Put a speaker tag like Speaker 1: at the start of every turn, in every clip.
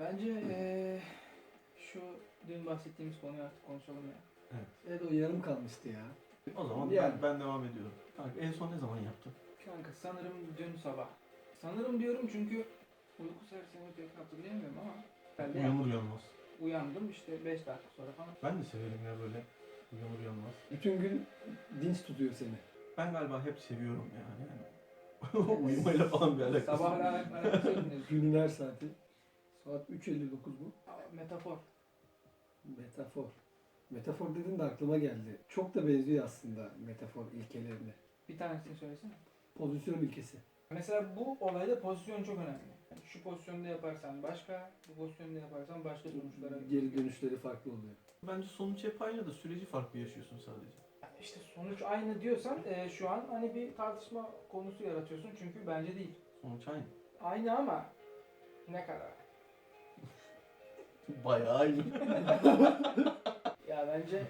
Speaker 1: Bence eee, şu dün bahsettiğimiz konuyu artık konuşalım ya.
Speaker 2: Evet o yarım kalmıştı ya.
Speaker 3: O zaman
Speaker 2: Yani.
Speaker 3: ben, ben devam ediyorum. Kanka en son ne zaman yaptın?
Speaker 1: Kanka sanırım dün sabah. Sanırım diyorum çünkü uyku sersemi pek hatırlayamıyorum ama herhalde
Speaker 3: Uyanır uyanmaz.
Speaker 1: uyandım işte 5 dakika sonra falan.
Speaker 3: Ben de severim ya böyle uyanır uyanmaz.
Speaker 2: Bütün gün dinç tutuyor seni.
Speaker 3: Ben galiba hep seviyorum yani. yani. Uyumayla falan bir alakası.
Speaker 1: Sabahla alakası yok?
Speaker 2: Günün her saati. Saat 3.59 bu.
Speaker 1: Metafor.
Speaker 2: Metafor. Metafor dedin de aklıma geldi. Çok da benziyor aslında metafor ilkelerine.
Speaker 1: Bir tanesini söylesene.
Speaker 2: Pozisyon ilkesi.
Speaker 1: Mesela bu olayda pozisyon çok önemli. Yani şu pozisyonda yaparsan başka, bu pozisyonda yaparsan başka sonuçlara
Speaker 2: Geri dönüşleri farklı oluyor.
Speaker 3: Bence sonuç hep aynı da süreci farklı yaşıyorsun sadece.
Speaker 1: Yani işte sonuç aynı diyorsan e, şu an hani bir tartışma konusu yaratıyorsun çünkü bence değil.
Speaker 3: Sonuç aynı.
Speaker 1: Aynı ama ne kadar?
Speaker 3: Bayağı aynı.
Speaker 1: Ya bence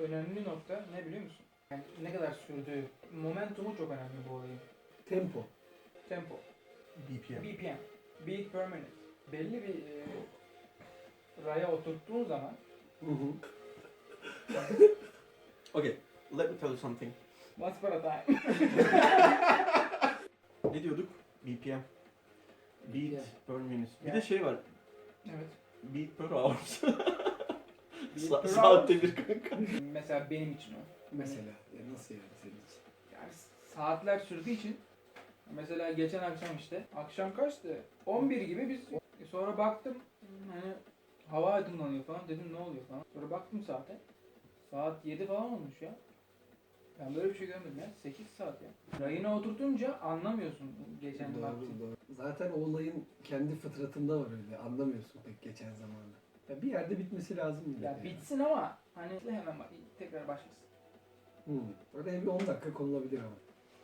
Speaker 1: önemli nokta ne biliyor musun? Yani ne kadar sürdüğü, momentumu çok önemli bu olayın.
Speaker 2: Tempo.
Speaker 1: Tempo,
Speaker 3: BPM.
Speaker 1: BPM, beat per minute. Belli bir e, raya oturttuğun zaman
Speaker 2: Hı hı.
Speaker 3: Okay, let me tell you something.
Speaker 1: once upon a time.
Speaker 3: Ne diyorduk? BPM. Beat
Speaker 1: BPM.
Speaker 3: per minute. Bir de şey var.
Speaker 1: evet.
Speaker 3: Beat per hours.
Speaker 1: Beat
Speaker 3: Sa-
Speaker 1: per
Speaker 3: saatte
Speaker 1: hour.
Speaker 3: bir kanka.
Speaker 1: Mesela benim için o.
Speaker 2: Mesela. Ya nasıl yani senin için?
Speaker 1: Yani saatler sürdüğü için mesela geçen akşam işte akşam kaçtı? 11 gibi biz sonra baktım hani hava aydınlanıyor falan dedim ne oluyor falan. Sonra baktım saate. Saat 7 falan olmuş ya. Ben böyle bir şey görmedim ya. 8 saat ya. Rayına oturtunca anlamıyorsun geçen
Speaker 2: doğru,
Speaker 1: vakti.
Speaker 2: doğru. Zaten o olayın kendi fıtratında var öyle. Anlamıyorsun pek geçen zamanı. Ya bir yerde bitmesi lazım yine.
Speaker 1: Ya bitsin ama hani hemen bak- tekrar başlasın.
Speaker 2: Hı. Oraya bir 10 dakika konulabilir ama.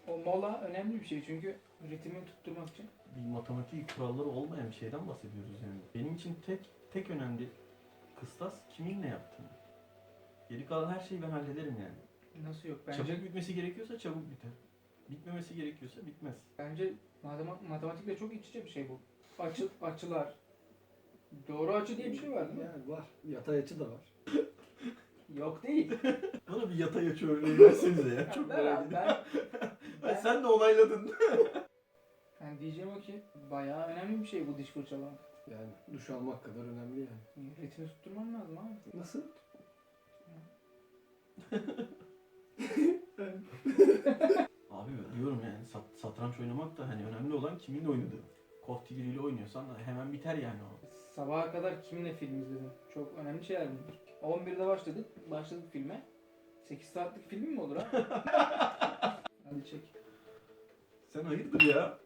Speaker 1: O mola önemli bir şey çünkü ritmi tutturmak için.
Speaker 3: Bir matematik kuralları olmayan bir şeyden bahsediyoruz yani. Benim için tek tek önemli kıstas kimin ne yaptığını. Geri kalan her şeyi ben hallederim yani.
Speaker 1: Nasıl yok? Bence
Speaker 3: Çabuk bitmesi gerekiyorsa çabuk biter. Bitmemesi gerekiyorsa bitmez.
Speaker 1: Bence matema- matematikle çok iç içe bir şey bu. Açı, açılar. Doğru açı diye bir şey var değil mi?
Speaker 2: Yani var. Yatay açı da var.
Speaker 1: Yok değil.
Speaker 3: Bana bir yatay açı örneği versenize ya. Çok
Speaker 1: ben,
Speaker 3: merak ediyorum.
Speaker 1: ben,
Speaker 3: Ben,
Speaker 1: ben,
Speaker 3: sen de onayladın.
Speaker 1: yani diyeceğim o ki bayağı önemli bir şey bu diş fırçalamak.
Speaker 2: Yani duş almak kadar önemli yani.
Speaker 1: Ritmi tutturman lazım abi.
Speaker 2: Nasıl?
Speaker 3: Abi diyorum yani sat, satranç oynamak da hani önemli olan kimin oynadığı. Kof ile oynuyorsan hemen biter yani o.
Speaker 1: Sabaha kadar kiminle film izledin? Çok önemli şeyler bunlar. 11'de başladık. Başladık filme. 8 saatlik film mi olur ha? Hadi çek.
Speaker 3: Sen hayırdır ya?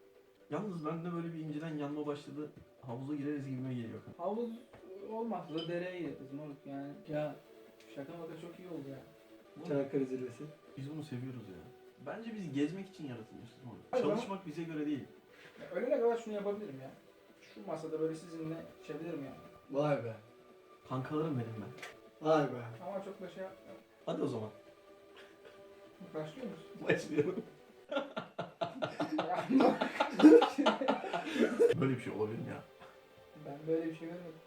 Speaker 3: Yalnız bende böyle bir inceden yanma başladı. Havuza gireriz gibime geliyor.
Speaker 1: Havuz olmazsa dereye gideriz moruk yani. Ya şaka maka çok iyi oldu ya.
Speaker 2: Çanakkale zirvesi.
Speaker 3: Biz bunu seviyoruz ya. Bence biz gezmek için yaratılmışız.
Speaker 1: Hayır,
Speaker 3: Çalışmak bize göre değil.
Speaker 1: Ya ölene kadar şunu yapabilirim ya. Şu masada böyle sizinle içebilirim yani.
Speaker 2: Vay be.
Speaker 3: Kankalarım benim ben.
Speaker 2: Vay be.
Speaker 1: Ama çok da şey yapmıyorum.
Speaker 3: Hadi o zaman.
Speaker 1: Başlıyor musun?
Speaker 3: Başlayalım.
Speaker 1: Ya,
Speaker 3: Böyle bir şey olabilir mi ya?
Speaker 1: ben böyle bir şey görmedim.